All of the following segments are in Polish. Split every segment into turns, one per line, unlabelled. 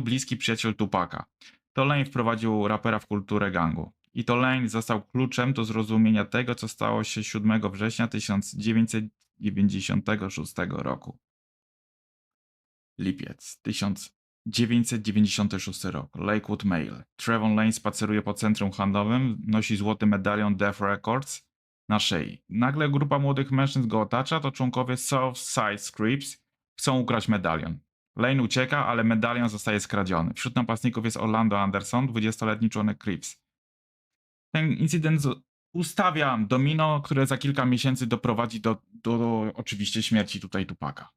bliski przyjaciel Tupaka. To Lane wprowadził rapera w kulturę gangu. I to Lane został kluczem do zrozumienia tego, co stało się 7 września 1996 roku. Lipiec 1996 rok. Lakewood Mail. Trevon Lane spaceruje po centrum handlowym, nosi złoty medalion Death Records na szyi. Nagle grupa młodych mężczyzn go otacza, to członkowie South Side Scripts chcą ukraść medalion. Lane ucieka, ale medalion zostaje skradziony. Wśród napastników jest Orlando Anderson, 20-letni członek Crips. Ten incydent ustawia domino, które za kilka miesięcy doprowadzi do, do, do oczywiście śmierci tutaj Tupaka.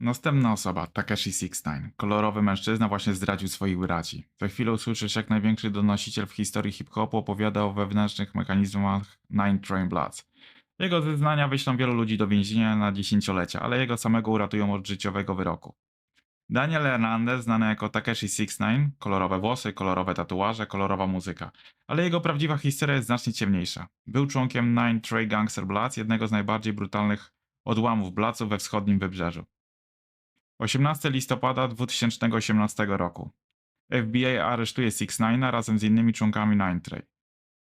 Następna osoba, Takeshi Sixtine. Kolorowy mężczyzna właśnie zdradził swoich braci. Za chwilę usłyszysz, jak największy donosiciel w historii hip-hopu opowiada o wewnętrznych mechanizmach Nine Train Bloods. Jego zeznania wyślą wielu ludzi do więzienia na dziesięciolecia, ale jego samego uratują od życiowego wyroku. Daniel Hernandez, znany jako Takeshi Sixtine, kolorowe włosy, kolorowe tatuaże, kolorowa muzyka. Ale jego prawdziwa historia jest znacznie ciemniejsza. Był członkiem Nine Trey Gangster Bloods, jednego z najbardziej brutalnych odłamów Bloodsów we wschodnim wybrzeżu. 18 listopada 2018 roku. FBI aresztuje Six Nine'a razem z innymi członkami Nine Trey.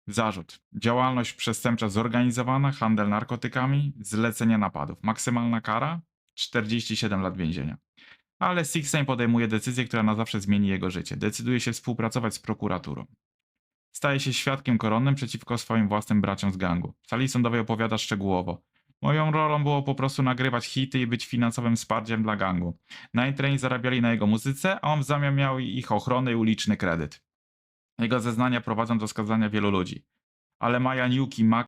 Zarzut. Działalność przestępcza zorganizowana, handel narkotykami, zlecenie napadów. Maksymalna kara? 47 lat więzienia. Ale Six Nine podejmuje decyzję, która na zawsze zmieni jego życie. Decyduje się współpracować z prokuraturą. Staje się świadkiem koronnym przeciwko swoim własnym braciom z gangu. W sali sądowej opowiada szczegółowo. Moją rolą było po prostu nagrywać hity i być finansowym wsparciem dla gangu. Train zarabiali na jego muzyce, a on w zamian miał ich ochronę i uliczny kredyt. Jego zeznania prowadzą do skazania wielu ludzi. Ale Maja Yuki, Mac